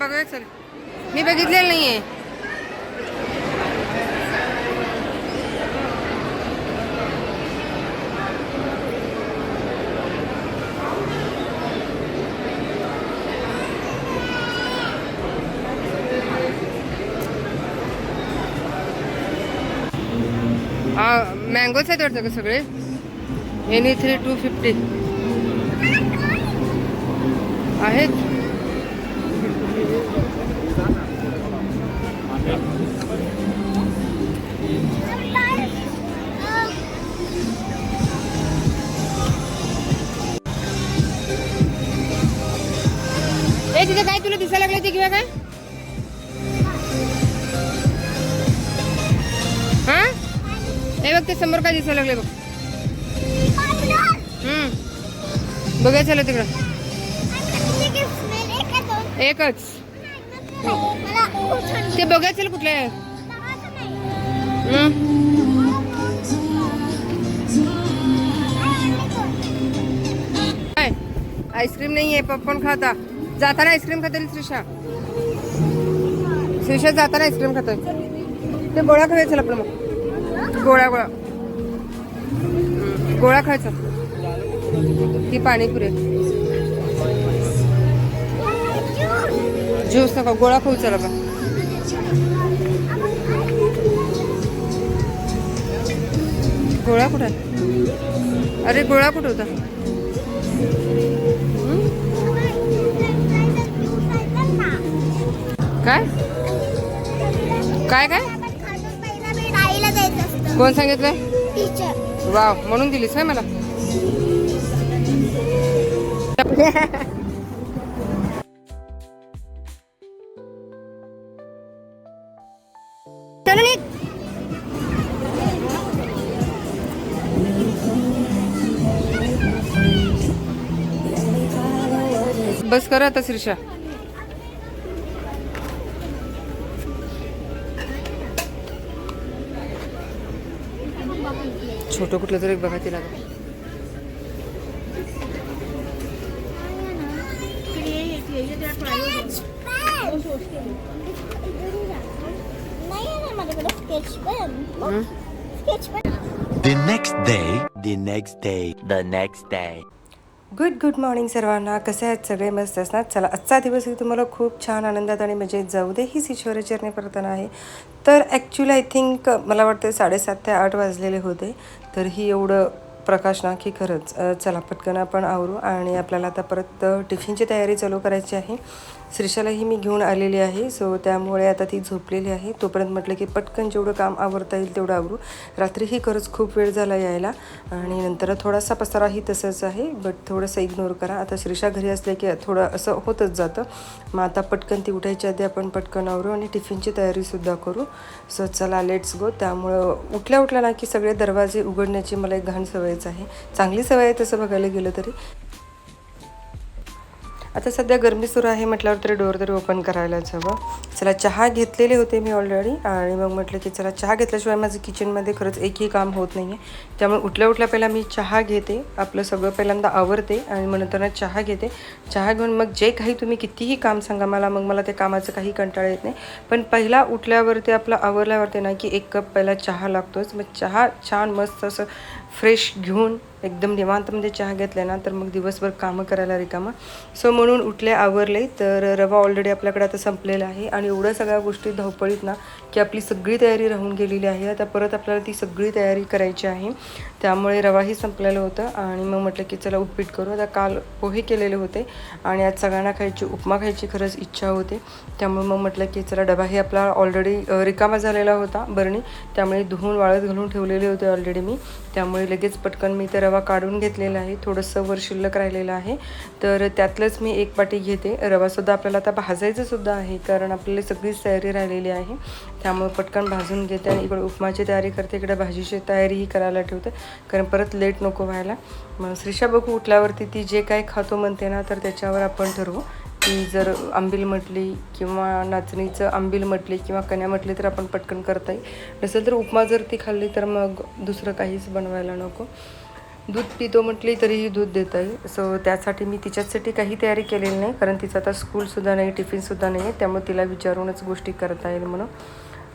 बघूया चल मी बघितलेलं नाहीये हा? मँगोच आहेत वाटतं का सगळे एनी थ्री टू फिफ्टी आहेत तिथे काय तुला काय हा? हे बघ ते समोर काय लागले बघ हम्म। चला एकच। ते चल कुठलं? हम्म. काय आईस्क्रीम नाही आहे पॉपकॉर्न खाता। जाताना आईस्क्रीम खाता श्रीषा श्रीषा जाताना आईस्क्रीम खातोय. ते गोळा खायचं आपलं मग. गोळा गोळा. गोळ्या गोळा खायचा. ती पाणीपुरी. ज्यूस नका गोळा खाऊ चला बा गोळा कुठे? अरे गोळा कुठे होता? काय? काय काय? कोण सांगितलंय? वाव म्हणून दिलीस काय मला. बस करा आता श्रीषा छोटं कुठलं तरी बघा तिला The next day, the next day, the next day. Good good morning सर्वांना. कसे आहेत सगळे? मस्त असणार? चला आजचा दिवसही तुम्हाला खूप छान आनंदात आणि मजेत जाऊ दे. हीच ईश्वरी प्रार्थना आहे. तर ॲक्च्युली आय थिंक मला वाटतं साडेसात ते आठ वाजलेले होते. तर ही एवढं प्रकाश ना की खरंच चला पटकन आपण आवरू आणि आपल्याला आता परत टिफिनची तयारी चालू करायची आहे. श्रीषालाही मी घेऊन आलेली आहे सो त्यामुळे आता ती झोपलेली आहे. तोपर्यंत म्हटलं की पटकन जेवढं काम आवरता येईल तेवढं आवरू. रात्रीही खरंच खूप वेळ झाला यायला आणि नंतर थोडासा पसाराही तसंच आहे बट थोडंसं इग्नोर करा. आता श्रीषा घरी असल्या की थोडं असं होतच जातं. मग आता पटकन ती उठायच्या आधी आपण पटकन आवरू आणि टिफिनची तयारीसुद्धा करू. सो चला लेट्स गो त्यामुळं उठल्या उठल्या ना की सगळे दरवाजे उघडण्याची मला एक घाण सवय सवयच आहे. चांगली सवय आहे तसं बघायला गेलं तरी. आता सध्या गरमी सुरू आहे म्हटल्यावर तरी डोअर तरी ओपन करायलाच हवं. चला चहा घेतलेले होते मी ऑलरेडी आणि मग म्हटलं की चला चहा घेतल्याशिवाय माझं किचनमध्ये खरंच एकही काम होत नाही आहे त्यामुळे उठल्या उठल्या पहिला मी चहा घेते. आपलं सगळं पहिल्यांदा आवरते आणि मग नंतर चहा घेते. चहा घेऊन मग जे काही तुम्ही कितीही काम सांगा मला मग मला ते कामाचं काही कंटाळा येत नाही. पण पहिला उठल्यावरती आपलं आवरल्यावरती ना की एक कप पहिला चहा लागतोच. मग चहा छान मस्त असं फ्रेश घेऊन एकदम निवांतमध्ये चहा घेतला ना तर मग दिवसभर कामं करायला रिकामा. सो म्हणून उठले आवरले. तर रवा ऑलरेडी आपल्याकडे आता संपलेला आहे. आणि एवढ्या सगळ्या गोष्टी धावपळीत ना की आपली सगळी तयारी राहून गेलेली आहे. आता परत आपल्याला ती सगळी तयारी करायची आहे. त्यामुळे रवाही संपलेलं होतं आणि मग म्हटलं की चला उपीट करू. आता काल पोहे केलेले होते आणि आज सगळ्यांना खायची उपमा खायची खरंच इच्छा होते. त्यामुळे मग म्हटलं की चला डबाही आपला ऑलरेडी रिकामा झालेला होता बरणी. त्यामुळे धुवून वाळत घालून ठेवलेले होते ऑलरेडी मी. त्यामुळे लगेच पटकन मी ते रवा काढून घेतलेला आहे. थोडंसं वर शिल्लक राहिलेलं आहे. तर त्यातलंच मी एक पाटी घेते. रवासुद्धा आपल्याला आता भाजायचंसुद्धा आहे कारण आपल्याला सगळीच तयारी राहिलेली आहे. त्यामुळे पटकन भाजून घेते आणि इकडे उपमाची तयारी करते. इकडे भाजीची तयारीही करायला ठेवते. कारण परत लेट नको व्हायला. मग श्रीषा बघू उठल्यावरती ती जे काही खातो म्हणते ना तर त्याच्यावर आपण ठरवू. की जर आंबील म्हटली किंवा नाचणीचं आंबील म्हटली किंवा कन्या म्हटली तर आपण पटकन करता येईल. नसेल तर उपमा जर ती खाल्ली तर मग दुसरं काहीच बनवायला नको. दूध पितो म्हटली तरीही दूध देता येईल. सो त्यासाठी मी तिच्यासाठी काही तयारी केलेली नाही. कारण तिचं आता स्कूलसुद्धा नाही टिफिनसुद्धा नाही आहे त्यामुळे तिला विचारूनच गोष्टी करता येईल म्हणून.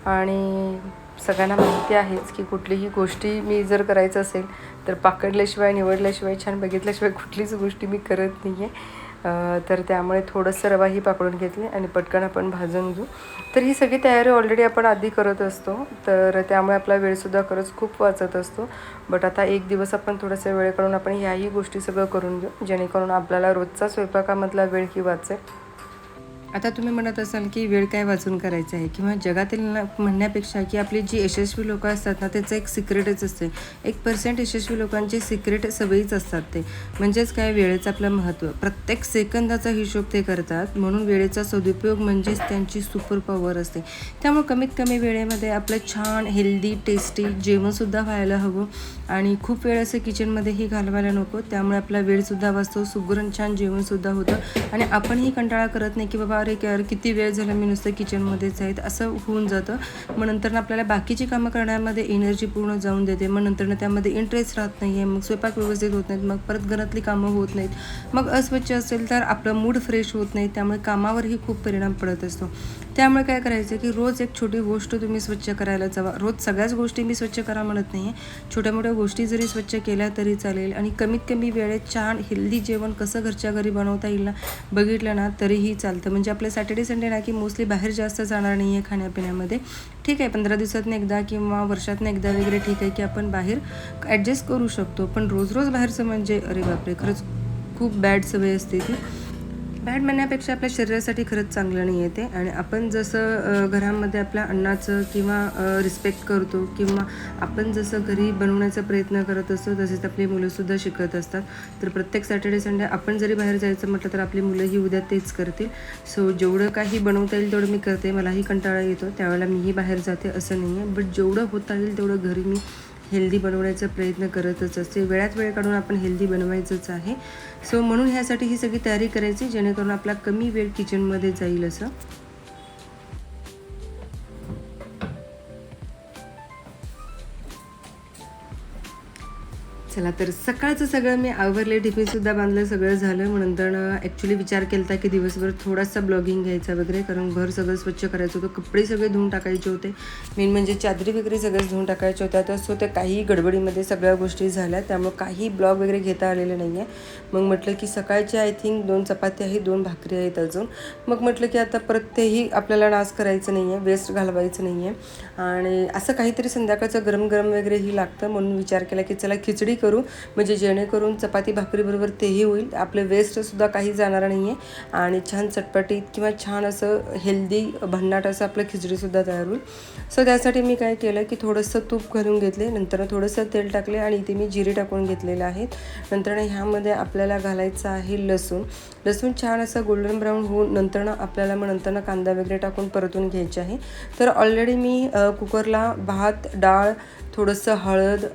आणि सगळ्यांना माहिती आहेच की कुठलीही गोष्टी मी जर करायचं असेल तर पाकडल्याशिवाय निवडल्याशिवाय छान बघितल्याशिवाय कुठलीच गोष्टी मी करत नाही आहे तर त्यामुळे थोडंसं रवाही पाकडून घेतली आणि पटकन आपण भाजून घेऊ. तर ही सगळी तयारी ऑलरेडी आपण आधी करत असतो. तर त्यामुळे आपला वेळसुद्धा खरंच खूप वाचत असतो. बट आता एक दिवस आपण थोडासा वेळ काढून आपण ह्याही गोष्टी सगळं करून घेऊ. जेणेकरून आपल्याला रोजचा स्वयंपाकामधला वेळ ही वाचेल. आता तुम्ही म्हणत असाल की वेळ काय वाचून करायचा आहे? किंवा जगातील म्हणण्यापेक्षा की आपली जी यशस्वी लोकं असतात ना त्याचं एक सिक्रेटच असते. एक पर्सेंट यशस्वी लोकांचे सिक्रेट सवयीच असतात ते. म्हणजेच काय? वेळेचं आपलं महत्त्व. प्रत्येक सेकंदाचा हिशोब ते करतात. म्हणून वेळेचा सदुपयोग म्हणजेच त्यांची सुपर पॉवर असते. त्यामुळे कमीत कमी वेळेमध्ये आपलं छान हेल्दी टेस्टी जेवणसुद्धा व्हायला हवं. आणि खूप वेळ असं किचनमध्येही घालवायला नको. त्यामुळे आपला वेळसुद्धा वाचतो सुगरण छान जेवणसुद्धा होतं. आणि आपणही कंटाळा करत नाही की बाबा अरे यार किती वेळ झाला मी नुसतं किचनमध्येच आहेत असं होऊन जातं. मग नंतर आपल्याला बाकीची कामं करण्यामध्ये एनर्जी पूर्ण जाऊन देते. मग नंतर त्यामध्ये इंटरेस्ट राहत नाही आहे मग स्वयंपाक व्यवस्थित होत नाहीत. मग परत घरातली कामं होत नाहीत. मग अस्वच्छ असेल तर आपलं मूड फ्रेश होत नाही. त्यामुळे कामावरही खूप परिणाम पडत असतो. त्यामुळे काय करायचं की रोज एक छोटी गोष्ट तुम्ही स्वच्छ करायला जावा. रोज सगळ्याच गोष्टी मी स्वच्छ करा म्हणत नाही आहे छोट्या मोठ्या गोष्टी जरी स्वच्छ केल्या तरी चालेल. आणि कमीत कमी वेळेत छान हेल्दी जेवण कसं घरच्या घरी बनवता येईल ना बघितलं ना तरीही चालतं. म्हणजे आपलं सॅटर्डे संडे ना की मोस्टली बाहेर जास्त जाणार नाही आहे खाण्यापिण्यामध्ये. ठीक आहे पंधरा दिवसातून एकदा किंवा वर्षातून एकदा वगैरे ठीक आहे की आपण बाहेर ॲडजस्ट करू शकतो. पण रोज रोज बाहेरचं म्हणजे अरे बापरे खरंच खूप बॅड सवय असते ती. बॅड म्हणण्यापेक्षा आपल्या शरीरासाठी खरंच चांगलं नाही आहे ते. आणि आपण जसं घरामध्ये आपल्या अन्नाचं किंवा रिस्पेक्ट करतो किंवा आपण जसं घरी बनवण्याचा प्रयत्न करत असतो तसेच आपली मुलंसुद्धा शिकत असतात. तर प्रत्येक सॅटर्डे संडे आपण जरी बाहेर जायचं म्हटलं तर आपली मुलंही उद्या तेच करतील. सो जेवढं काही बनवता येईल तेवढं मी करते. मलाही कंटाळा येतो. त्यावेळेला मीही बाहेर जाते असं नाही आहे बट जेवढं होता येईल तेवढं घरी मी हेल्दी बनवण्याचा प्रयत्न करतच असते. वेळात वेळ काढून आपण हेल्दी बनवायचंच आहे. सो म्हणून ह्यासाठी ही सगळी तयारी करायची जेणेकरून आपला कमी वेळ किचनमध्ये जाईल असं. चला तर सकाळचं सगळं मी आवरले टिफिनसुद्धा बांधलं सगळं झालं. मग नंतर ॲक्च्युली विचार केला होता की दिवसभर थोडासा ब्लॉगिंग घ्यायचा वगैरे कारण घर सगळं स्वच्छ करायचं होतं. कपडे सगळे धुवून टाकायचे होते. मेन म्हणजे चादरी वगैरे सगळंच धुवून टाकायच्या होत्या तर सो त्या काही गडबडीमध्ये सगळ्या गोष्टी झाल्या त्यामुळे काही ब्लॉग वगैरे घेता आलेले नाही आहे मग म्हटलं की सकाळचे आय थिंक दोन चपाती आहेत दोन भाकरी आहेत अजून. मग म्हटलं की आता परत तेही आपल्याला नाश करायचं नाही आहे वेस्ट घालवायचं नाही आहे आणि असं काहीतरी संध्याकाळचं गरम गरम वगैरेही लागतं म्हणून विचार केला की चला खिचडी करू. म्हणजे जेणेकरून चपाती भाकरीबरोबर तेही होईल. आपले वेस्टसुद्धा काही जाणार नाही आहे आणि छान चटपटीत किंवा छान असं हेल्दी भन्नाट असं आपलं खिचडीसुद्धा तयार होईल. सो त्यासाठी मी काय केलं की थोडंसं तूप घालून घेतले. नंतर थोडंसं तेल टाकले आणि इथे मी जिरे टाकून घेतलेलं आहेत. नंतर ह्यामध्ये आपल्याला घालायचं आहे लसूण. लसूण छान असं गोल्डन ब्राऊन होऊन नंतर आपल्याला मग नंतर कांदा वगैरे टाकून परतून घ्यायचे आहे. तर ऑलरेडी मी कुकरला भात डाळ थोडंसं हळद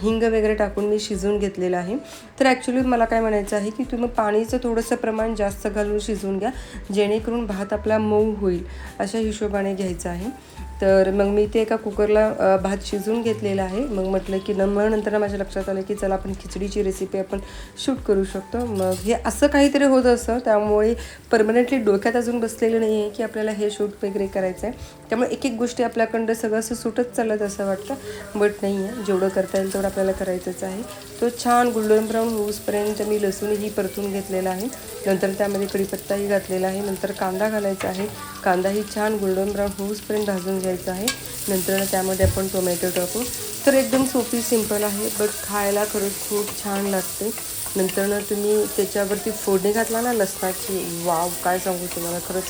हिंग वगैरे टाकून मी शिजवून घेतलेलं आहे. तर ॲक्च्युली मला काय म्हणायचं आहे की तुम्ही पाणीचं थोडंसं प्रमाण जास्त घालून शिजवून घ्या जेणेकरून भात आपला मऊ होईल अशा हिशोबाने घ्यायचं आहे. तर मग मी ते एका कुकरला भात शिजवून घेतलेला आहे. मग म्हटलं की न मग नंतर माझ्या लक्षात आलं की चला आपण खिचडीची रेसिपी आपण शूट करू शकतो. मग हे असं काहीतरी होत असतं. त्यामुळे परमनंटली डोक्यात अजून बसलेलं नाही आहे की आपल्याला हे शूट वगैरे करायचं आहे. त्यामुळे एक एक गोष्टी आपल्याकडं सगळं असं सुटत चालत असं वाटतं. बट नाही आहे जेवढं करता येईल तेवढं आपल्याला करायचंच आहे. तो छान गोल्डन ब्राऊन होऊसपर्यंत मी लसूणही परतून घेतलेला आहे. नंतर त्यामध्ये कढीपत्ताही घातलेला आहे. नंतर कांदा घालायचा आहे. कांदाही छान गोल्डन ब्राऊन होऊसपर्यंत भाजून घ्यायचा आहे. नंतर त्यामध्ये आपण टोमॅटो टाकू. तर एकदम सोपी सिंपल आहे बट खायला खरंच खूप छान लागते. नंतर तुम्ही त्याच्यावरती फोडणी घातला ना लसणाची वाव काय सांगू तुम्हाला खरंच.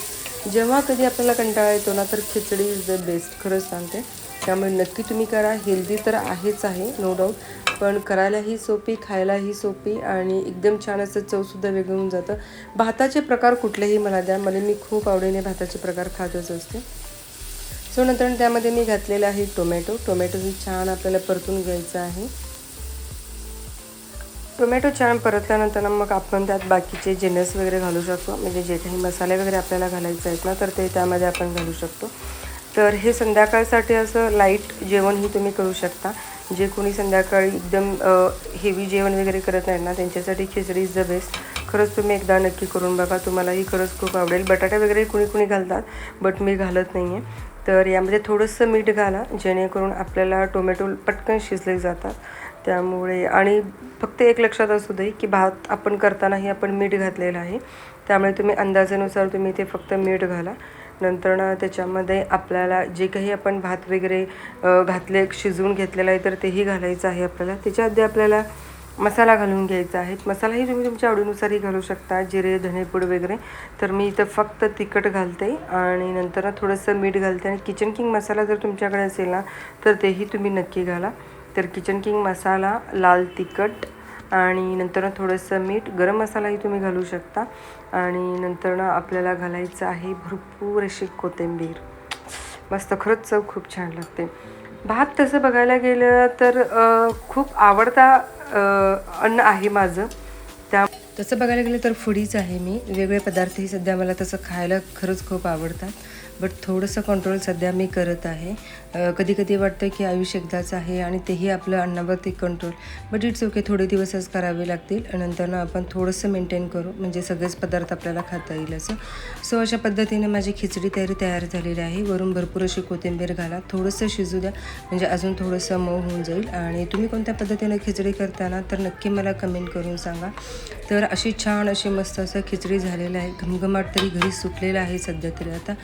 जेव्हा कधी आपल्याला कंटाळा येतो ना तर खिचडी इज द बेस्ट खरंच सांगते. त्यामुळे नक्की तुम्ही करा हेल्दी तर आहेच आहे नो डाऊट पण करायलाही सोपी खायलाही सोपी आणि एकदम छान असं चवसुद्धा वेगळं होऊन जातं. भाताचे प्रकार कुठलेही मला द्या मला मी खूप आवडीने भाताचे प्रकार खातच असते. सो नंतर त्यामध्ये मी घातलेलं आहे टोमॅटो. टोमॅटो छान आपल्याला परतून घ्यायचं आहे. टोमॅटो छान परतल्यानंतर मग आपण त्यात बाकीचे जिनस वगैरे घालू शकतो. म्हणजे जे काही मसाले वगैरे आपल्याला घालायचे आहेत ना तर ते त्यामध्ये आपण घालू शकतो. तर हे संध्याकाळसाठी असं लाइट जेवणही तुम्ही करू शकता. जे कोणी संध्याकाळी एकदम हेवी जेवण वगैरे करत नाही ना त्यांच्यासाठी खिचडी इज द बेस्ट खरंच तुम्ही एकदा नक्की करून बघा. तुम्हालाही खरंच खूप आवडेल. बटाटे वगैरे कुणी कुणी घालतात बट मी घालत नाही आहे तर यामध्ये थोडंसं मीठ घाला जेणेकरून आपल्याला टोमॅटो पटकन शिजले जातात. त्यामुळे आणि फक्त एक लक्षात असू दे की भात आपण करतानाही आपण मीठ घातलेलं आहे. त्यामुळे तुम्ही अंदाजानुसार तुम्ही ते फक्त मीठ घाला. नंतर ना त्याच्यामध्ये आपल्याला जे काही आपण भात वगैरे घातले शिजवून घेतलेलं आहे तर तेही घालायचं आहे आपल्याला. त्याच्या आधी आपल्याला मसाला घालून घ्यायचा आहे. मसालाही तुम्ही तुमच्या आवडीनुसारही घालू शकता. जिरे धनेपूड वगैरे. तर मी इथं फक्त तिखट घालते आणि नंतर ना थोडंसं मीठ घालते. आणि किचन किंग मसाला जर तुमच्याकडे असेल ना तर तेही तुम्ही नक्की घाला. तर किचन किंग मसाला लाल तिखट आणि नंतर थोडंसं मीठ गरम मसालाही तुम्ही घालू शकता. आणि नंतर ना आपल्याला घालायचं आहे भरपूर अशी कोथिंबीर. मस्त खरंच चव खूप छान लागते. भात तसं बघायला गेलं तर खूप आवडता अन्न आहे माझं. त्या तसं बघायला गेलं तर फुडीच आहे मी. वेगवेगळे पदार्थही सध्या मला तसं खायला खरंच खूप आवडतात. बट थोडंसं कंट्रोल सध्या मी करत आहे. कधी कधी वाटतं की आयुष्य एकदाच आहे आणि तेही आपलं अन्नावरती कंट्रोल बट इट्स ओके थोडे दिवसच करावे लागतील. नंतरनं आपण थोडंसं मेंटेन करू. म्हणजे सगळेच पदार्थ आपल्याला खाता येईल असं. सो अशा पद्धतीने माझी खिचडी तयारी तयार झालेली आहे. वरून भरपूर अशी कोथिंबीर घाला. थोडंसं शिजू द्या. म्हणजे अजून थोडंसं मऊ होऊन जाईल. आणि तुम्ही कोणत्या पद्धतीने खिचडी करताना तर नक्की मला कमेंट करून सांगा. तर अशी छान अशी मस्त असं खिचडी झालेलं आहे. घमघमाट तरी घरी सुटलेलं आहे सध्या तरी आता.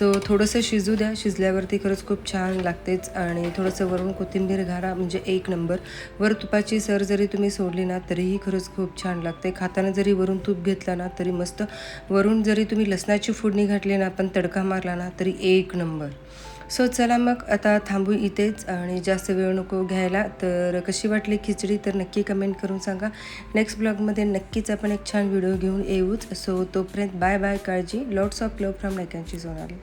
सो थोडंसं शिजू द्या. शिजल्यावरती खरंच खूप छान लागतेच आणि थोडंसं वरून कोथिंबीर घाला म्हणजे एक नंबर. वर तुपाची सर जरी तुम्ही सोडली ना तरीही खरंच खूप छान लागते. खाताना जरी वरून तूप घेतला ना तरी मस्त. वरून जरी तुम्ही लसणाची फोडणी घातली ना पण तडका मारला ना तरी एक नंबर. सो चला मग आता थांबू इथेच आणि जास्त वेळ नको घ्यायला. तर कशी वाटली खिचडी तर नक्की कमेंट करून सांगा. नेक्स्ट ब्लॉगमध्ये नक्कीच आपण एक छान व्हिडिओ घेऊन येऊच. सो तोपर्यंत बाय बाय काळजी. लॉट्स ऑफ लव फ्रॉम नायकांची सोनाली